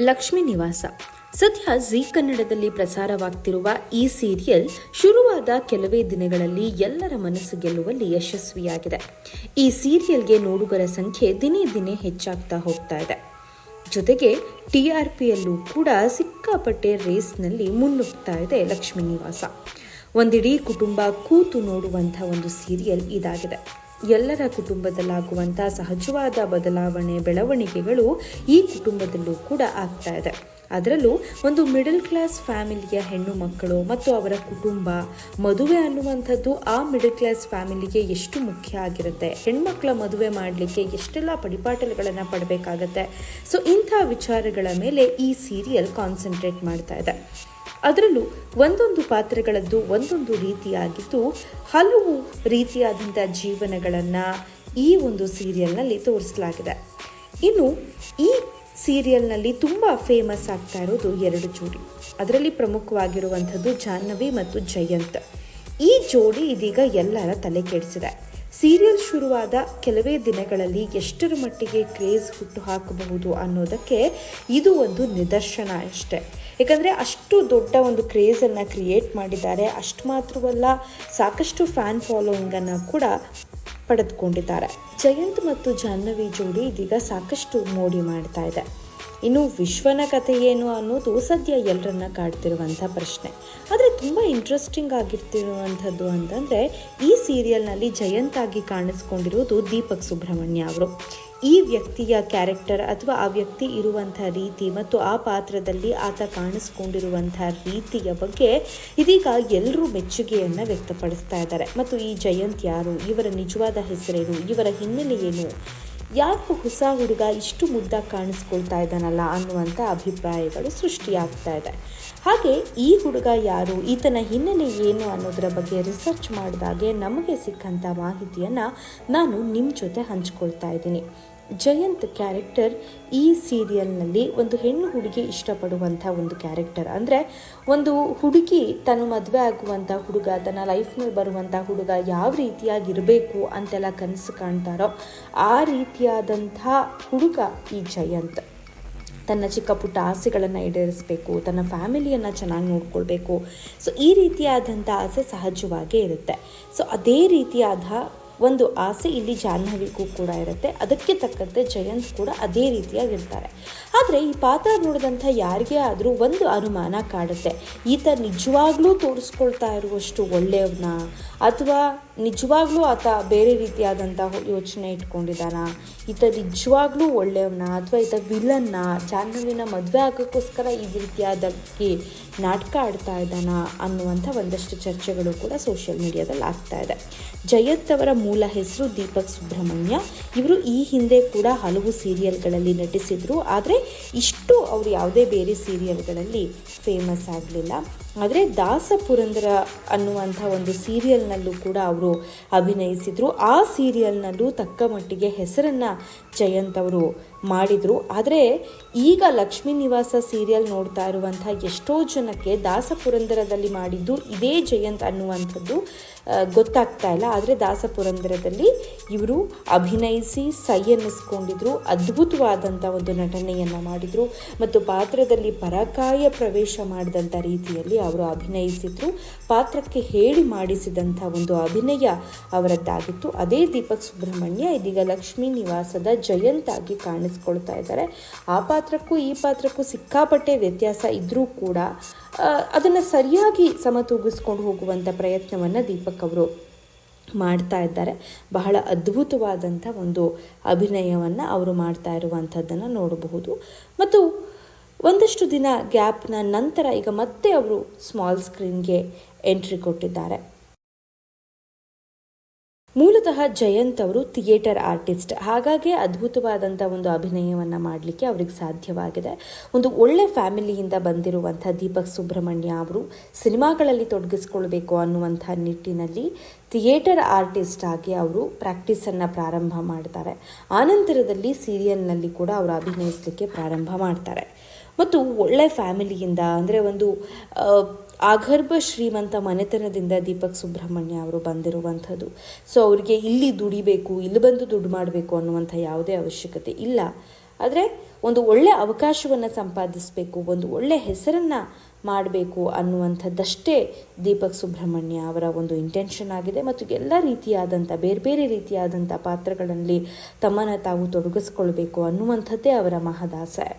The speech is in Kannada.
ಲಕ್ಷ್ಮೀ ನಿವಾಸ. ಸದ್ಯ ಝೀ ಕನ್ನಡದಲ್ಲಿ ಪ್ರಸಾರವಾಗ್ತಿರುವ ಈ ಸೀರಿಯಲ್ ಶುರುವಾದ ಕೆಲವೇ ದಿನಗಳಲ್ಲಿ ಎಲ್ಲರ ಮನಸ್ಸು ಗೆಲ್ಲುವಲ್ಲಿ ಯಶಸ್ವಿಯಾಗಿದೆ. ಈ ಸೀರಿಯಲ್ಗೆ ನೋಡುಗರ ಸಂಖ್ಯೆ ದಿನೇ ದಿನೇ ಹೆಚ್ಚಾಗ್ತಾ ಹೋಗ್ತಾ ಇದೆ. ಜೊತೆಗೆ ಟಿಆರ್ಪಿಯಲ್ಲೂ ಕೂಡ ಸಿಕ್ಕಾಪಟ್ಟೆ ರೇಸ್ನಲ್ಲಿ ಮುನ್ನುಗ್ತಾ ಇದೆ ಲಕ್ಷ್ಮೀ ನಿವಾಸ. ಒಂದಿಡೀ ಕುಟುಂಬ ಕೂತು ನೋಡುವಂಥ ಒಂದು ಸೀರಿಯಲ್ ಇದಾಗಿದೆ. ಎಲ್ಲರ ಕುಟುಂಬದಲ್ಲಾಗುವಂಥ ಸಹಜವಾದ ಬದಲಾವಣೆ ಬೆಳವಣಿಗೆಗಳು ಈ ಕುಟುಂಬದಲ್ಲೂ ಕೂಡ ಆಗ್ತಾ ಇದೆ. ಅದರಲ್ಲೂ ಒಂದು ಮಿಡಲ್ ಕ್ಲಾಸ್ ಫ್ಯಾಮಿಲಿಯ ಹೆಣ್ಣು ಮಕ್ಕಳು ಮತ್ತು ಅವರ ಕುಟುಂಬ ಮದುವೆ ಅನ್ನುವಂಥದ್ದು ಆ ಮಿಡಲ್ ಕ್ಲಾಸ್ ಫ್ಯಾಮಿಲಿಗೆ ಎಷ್ಟು ಮುಖ್ಯ ಆಗಿರುತ್ತೆ? ಹೆಣ್ಮಕ್ಳ ಮದುವೆ ಮಾಡಲಿಕ್ಕೆ ಎಷ್ಟೆಲ್ಲ ಪಡಿಪಾಟಲುಗಳನ್ನು ಪಡಬೇಕಾಗತ್ತೆ? ಸೊ ಇಂಥ ವಿಚಾರಗಳ ಮೇಲೆ ಈ ಸೀರಿಯಲ್ ಕಾನ್ಸಂಟ್ರೇಟ್ ಮಾಡ್ತಾ ಇದೆ. ಅದರಲ್ಲೂ ಒಂದೊಂದು ಪಾತ್ರಗಳದ್ದು ಒಂದೊಂದು ರೀತಿಯಾಗಿದ್ದು ಹಲವು ರೀತಿಯಾದಂಥ ಜೀವನಗಳನ್ನು ಈ ಒಂದು ಸೀರಿಯಲ್ನಲ್ಲಿ ತೋರಿಸಲಾಗಿದೆ. ಇನ್ನು ಈ ಸೀರಿಯಲ್ನಲ್ಲಿ ತುಂಬ ಫೇಮಸ್ ಆಗ್ತಾ ಇರೋದು ಎರಡು ಜೋಡಿ. ಅದರಲ್ಲಿ ಪ್ರಮುಖವಾಗಿರುವಂಥದ್ದು ಜಾಹ್ನವಿ ಮತ್ತು ಜಯಂತ್. ಈ ಜೋಡಿ ಇದೀಗ ಎಲ್ಲರ ತಲೆ ಕೆಡಿಸಿದೆ. ಸೀರಿಯಲ್ ಶುರುವಾದ ಕೆಲವೇ ದಿನಗಳಲ್ಲಿ ಎಷ್ಟರ ಮಟ್ಟಿಗೆ ಕ್ರೇಜ್ ಹುಟ್ಟು ಹಾಕಬಹುದು ಅನ್ನೋದಕ್ಕೆ ಇದು ಒಂದು ನಿದರ್ಶನ ಅಷ್ಟೇ. ಯಾಕಂದರೆ ಅಷ್ಟು ದೊಡ್ಡ ಒಂದು ಕ್ರೇಜನ್ನು ಕ್ರಿಯೇಟ್ ಮಾಡಿದ್ದಾರೆ, ಅಷ್ಟು ಮಾತ್ರವಲ್ಲ, ಸಾಕಷ್ಟು ಫ್ಯಾನ್ ಫಾಲೋಯಿಂಗನ್ನು ಕೂಡ ಪಡೆದುಕೊಂಡಿದ್ದಾರೆ. ಜಯಂತ್ ಮತ್ತು ಜಾಹ್ನವಿ ಜೋಡಿ ಇದೀಗ ಸಾಕಷ್ಟು ಮೋಡಿ ಮಾಡ್ತಾ ಇದೆ. ಇನ್ನು ವಿಶ್ವನ ಕಥೆ ಏನು ಅನ್ನೋದು ಸದ್ಯ ಎಲ್ಲರನ್ನ ಕಾಡ್ತಿರುವಂಥ ಪ್ರಶ್ನೆ. ಆದರೆ ತುಂಬ ಇಂಟ್ರೆಸ್ಟಿಂಗ್ ಆಗಿರ್ತಿರುವಂಥದ್ದು ಅಂತಂದರೆ ಈ ಸೀರಿಯಲ್ನಲ್ಲಿ ಜಯಂತ್ ಆಗಿ ಕಾಣಿಸ್ಕೊಂಡಿರೋದು ದೀಪಕ್ ಸುಬ್ರಹ್ಮಣ್ಯ ಅವರು. ಈ ವ್ಯಕ್ತಿಯ ಕ್ಯಾರೆಕ್ಟರ್ ಅಥವಾ ಆ ವ್ಯಕ್ತಿ ಇರುವಂಥ ರೀತಿ ಮತ್ತು ಆ ಪಾತ್ರದಲ್ಲಿ ಆತ ಕಾಣಿಸ್ಕೊಂಡಿರುವಂಥ ರೀತಿಯ ಬಗ್ಗೆ ಇದೀಗ ಎಲ್ಲರೂ ಮೆಚ್ಚುಗೆಯನ್ನು ವ್ಯಕ್ತಪಡಿಸ್ತಾ ಇದ್ದಾರೆ. ಮತ್ತು ಈ ಜಯಂತ್ ಯಾರು? ಇವರ ನಿಜವಾದ ಹೆಸರೇನು? ಇವರ ಹಿನ್ನೆಲೆ ಏನು? ಯಾಕೆ ಹೊಸ ಹುಡುಗ ಇಷ್ಟು ಮುದ್ದಾಗಿ ಕಾಣಿಸ್ಕೊಳ್ತಾ ಇದ್ದಾನಲ್ಲ ಅನ್ನುವಂಥ ಅಭಿಪ್ರಾಯಗಳು ಸೃಷ್ಟಿಯಾಗ್ತಾ ಇದೆ. ಹಾಗೆ ಈ ಹುಡುಗ ಯಾರು, ಈತನ ಹಿನ್ನೆಲೆ ಏನು ಅನ್ನೋದರ ಬಗ್ಗೆ ರಿಸರ್ಚ್ ಮಾಡಿದಾಗೆ ನಮಗೆ ಸಿಕ್ಕಂಥ ಮಾಹಿತಿಯನ್ನು ನಾನು ನಿಮ್ಮ ಜೊತೆ ಹಂಚ್ಕೊಳ್ತಾ ಇದ್ದೀನಿ. ಜಯಂತ್ ಕ್ಯಾರೆಕ್ಟರ್ ಈ ಸೀರಿಯಲ್ನಲ್ಲಿ ಒಂದು ಹೆಣ್ಣು ಹುಡುಗಿ ಇಷ್ಟಪಡುವಂಥ ಒಂದು ಕ್ಯಾರೆಕ್ಟರ್. ಅಂದರೆ ಒಂದು ಹುಡುಗಿ ತನ್ನ ಮದುವೆ ಆಗುವಂಥ ಹುಡುಗ, ತನ್ನ ಲೈಫ್ನಲ್ಲಿ ಬರುವಂಥ ಹುಡುಗ ಯಾವ ರೀತಿಯಾಗಿರಬೇಕು ಅಂತೆಲ್ಲ ಕನಸು ಕಾಣ್ತಾರೋ ಆ ರೀತಿಯಾದಂಥ ಹುಡುಗ ಈ ಜಯಂತ್. ತನ್ನ ಚಿಕ್ಕ ಪುಟ್ಟ ಆಸೆಗಳನ್ನು ಈಡೇರಿಸಬೇಕು, ತನ್ನ ಫ್ಯಾಮಿಲಿಯನ್ನು ಚೆನ್ನಾಗಿ ನೋಡ್ಕೊಳ್ಬೇಕು. ಸೊ ಈ ರೀತಿಯಾದಂಥ ಆಸೆ ಸಹಜವಾಗೇ ಇರುತ್ತೆ. ಸೊ ಅದೇ ರೀತಿಯಾದ ಒಂದು ಆಸೆ ಇಲ್ಲಿ ಜಾಹ್ನವಿಗೂ ಕೂಡ ಇರುತ್ತೆ. ಅದಕ್ಕೆ ತಕ್ಕಂತೆ ಜಯಂತ್ ಕೂಡ ಅದೇ ರೀತಿಯಾಗಿರ್ತಾರೆ ಆದರೆ ಈ ಪಾತ್ರ ನೋಡಿದಂಥ ಯಾರಿಗೇ ಆದರೂ ಒಂದು ಅನುಮಾನ ಕಾಡುತ್ತೆ. ಈತ ನಿಜವಾಗ್ಲೂ ತೋರಿಸ್ಕೊಳ್ತಾ ಇರುವಷ್ಟು ಒಳ್ಳೆಯವನ? ಅಥವಾ ನಿಜವಾಗ್ಲೂ ಆತ ಬೇರೆ ರೀತಿಯಾದಂಥ ಯೋಚನೆ ಇಟ್ಕೊಂಡಿದ್ದಾನ. ಈತ ನಿಜವಾಗ್ಲೂ ಒಳ್ಳೆಯವನ ಅಥವಾ ಈತ ವಿಲನ್ನ ಜಾಹ್ನವಿನ ಮದುವೆ ಆಗೋಕ್ಕೋಸ್ಕರ ಈ ರೀತಿಯಾದಕ್ಕೆ ನಾಟಕ ಆಡ್ತಾ ಇದ್ದಾನ ಅನ್ನುವಂಥ ಒಂದಷ್ಟು ಚರ್ಚೆಗಳು ಕೂಡ ಸೋಷಿಯಲ್ ಮೀಡಿಯಾದಲ್ಲಿ ಆಗ್ತಾ ಇದೆ. ಜಯಂತ್ ಅವರ ಮೂಲ ಹೆಸರು ದೀಪಕ್ ಸುಬ್ರಹ್ಮಣ್ಯ. ಇವರು ಈ ಹಿಂದೆ ಕೂಡ ಹಲವು ಸೀರಿಯಲ್ಗಳಲ್ಲಿ ನಟಿಸಿದರು. ಆದರೆ ಇಷ್ಟು ಅವರು ಯಾವುದೇ ಬೇರೆ ಸೀರಿಯಲ್ಗಳಲ್ಲಿ ಫೇಮಸ್ ಆಗಲಿಲ್ಲ. ಆದರೆ ದಾಸ ಪುರಂದರ ಅನ್ನುವಂಥ ಒಂದು ಸೀರಿಯಲ್ನಲ್ಲೂ ಕೂಡ ಅವರು ಅಭಿನಯಿಸಿದರು. ಆ ಸೀರಿಯಲ್ನಲ್ಲೂ ತಕ್ಕ ಮಟ್ಟಿಗೆ ಹೆಸರನ್ನು ಜಯಂತ್ ಅವರು ಮಾಡಿದರು. ಆದರೆ ಈಗ ಲಕ್ಷ್ಮೀ ನಿವಾಸ ಸೀರಿಯಲ್ ನೋಡ್ತಾ ಇರುವಂಥ ಎಷ್ಟೋ ಜನಕ್ಕೆ ದಾಸಪುರಂದರದಲ್ಲಿ ಮಾಡಿದ್ದು ಇದೇ ಜಯಂತ್ ಅನ್ನುವಂಥದ್ದು ಗೊತ್ತಾಗ್ತಾ ಇಲ್ಲ. ಆದರೆ ದಾಸಪುರಂದರದಲ್ಲಿ ಇವರು ಅಭಿನಯಿಸಿ ಸೈ ಅನ್ನಿಸ್ಕೊಂಡಿದ್ರು, ಅದ್ಭುತವಾದಂಥ ಒಂದು ನಟನೆಯನ್ನು ಮಾಡಿದರು. ಮತ್ತು ಪಾತ್ರದಲ್ಲಿ ಪರಕಾಯ ಪ್ರವೇಶ ಮಾಡಿದಂಥ ರೀತಿಯಲ್ಲಿ ಅವರು ಅಭಿನಯಿಸಿದ್ರು. ಪಾತ್ರಕ್ಕೆ ಹೇಳಿ ಮಾಡಿಸಿದಂಥ ಒಂದು ಅಭಿನಯ ಅವರದ್ದಾಗಿತ್ತು. ಅದೇ ದೀಪಕ್ ಸುಬ್ರಹ್ಮಣ್ಯ ಇದೀಗ ಲಕ್ಷ್ಮೀ ನಿವಾಸದ ಜಯಂತ್ ಆಗಿ ಕಾಣಿಸ್ಕೊಳ್ತಾ ಇದ್ದಾರೆ. ಆ ಪಾತ್ರಕ್ಕೂ ಈ ಪಾತ್ರಕ್ಕೂ ಸಿಕ್ಕಾಪಟ್ಟೆ ವ್ಯತ್ಯಾಸ ಇದ್ದರೂ ಕೂಡ ಅದನ್ನು ಸರಿಯಾಗಿ ಸಮತೂಗಿಸ್ಕೊಂಡು ಹೋಗುವಂಥ ಪ್ರಯತ್ನವನ್ನು ದೀಪಕ್ ಅವರು ಮಾಡ್ತಾ ಇದ್ದಾರೆ. ಬಹಳ ಅದ್ಭುತವಾದಂಥ ಒಂದು ಅಭಿನಯವನ್ನು ಅವರು ಮಾಡ್ತಾ ಇರುವಂಥದ್ದನ್ನು ನೋಡಬಹುದು. ಮತ್ತು ಒಂದಷ್ಟು ದಿನ ಗ್ಯಾಪ್ನ ನಂತರ ಈಗ ಮತ್ತೆ ಅವರು ಸ್ಮಾಲ್ ಸ್ಕ್ರೀನ್ಗೆ ಎಂಟ್ರಿ ಕೊಟ್ಟಿದ್ದಾರೆ. ಮೂಲತಃ ಜಯಂತ್ ಅವರು ಥಿಯೇಟರ್ ಆರ್ಟಿಸ್ಟ್. ಹಾಗಾಗಿ ಅದ್ಭುತವಾದಂಥ ಒಂದು ಅಭಿನಯವನ್ನು ಮಾಡಲಿಕ್ಕೆ ಅವ್ರಿಗೆ ಸಾಧ್ಯವಾಗಿದೆ. ಒಂದು ಒಳ್ಳೆ ಫ್ಯಾಮಿಲಿಯಿಂದ ಬಂದಿರುವಂಥ ದೀಪಕ್ ಸುಬ್ರಹ್ಮಣ್ಯ ಅವರು ಸಿನಿಮಾಗಳಲ್ಲಿ ತೊಡಗಿಸ್ಕೊಳ್ಬೇಕು ಅನ್ನುವಂಥ ನಿಟ್ಟಿನಲ್ಲಿ ಥಿಯೇಟರ್ ಆರ್ಟಿಸ್ಟ್ ಆಗಿ ಅವರು ಪ್ರಾಕ್ಟೀಸನ್ನು ಪ್ರಾರಂಭ ಮಾಡ್ತಾರೆ. ಆನಂತರದಲ್ಲಿ ಸೀರಿಯಲ್ನಲ್ಲಿ ಕೂಡ ಅವರು ಅಭಿನಯಿಸಲಿಕ್ಕೆ ಪ್ರಾರಂಭ ಮಾಡ್ತಾರೆ. ಮತ್ತು ಒಳ್ಳೆ ಫ್ಯಾಮಿಲಿಯಿಂದ ಅಂದರೆ ಒಂದು ಅಗರ್ಭ ಶ್ರೀಮಂತ ಮನೆತನದಿಂದ ದೀಪಕ್ ಸುಬ್ರಹ್ಮಣ್ಯ ಅವರು ಬಂದಿರುವಂಥದ್ದು. ಸೊ ಅವರಿಗೆ ಇಲ್ಲಿ ದುಡಿಬೇಕು, ಇಲ್ಲಿ ಬಂದು ದುಡ್ಡು ಮಾಡಬೇಕು ಅನ್ನುವಂಥ ಯಾವುದೇ ಅವಶ್ಯಕತೆ ಇಲ್ಲ. ಆದರೆ ಒಂದು ಒಳ್ಳೆ ಅವಕಾಶವನ್ನು ಸಂಪಾದಿಸಬೇಕು, ಒಂದು ಒಳ್ಳೆ ಹೆಸರನ್ನು ಮಾಡಬೇಕು ಅನ್ನುವಂಥದ್ದಷ್ಟೇ ದೀಪಕ್ ಸುಬ್ರಹ್ಮಣ್ಯ ಅವರ ಒಂದು ಇಂಟೆನ್ಷನ್ ಆಗಿದೆ. ಮತ್ತು ಎಲ್ಲ ರೀತಿಯಾದಂಥ, ಬೇರೆ ಬೇರೆ ರೀತಿಯಾದಂಥ ಪಾತ್ರಗಳಲ್ಲಿ ತಮ್ಮನ್ನು ತಾವು ತೊಡಗಿಸ್ಕೊಳ್ಬೇಕು ಅನ್ನುವಂಥದ್ದೇ ಅವರ ಮಹದಾಸೆ.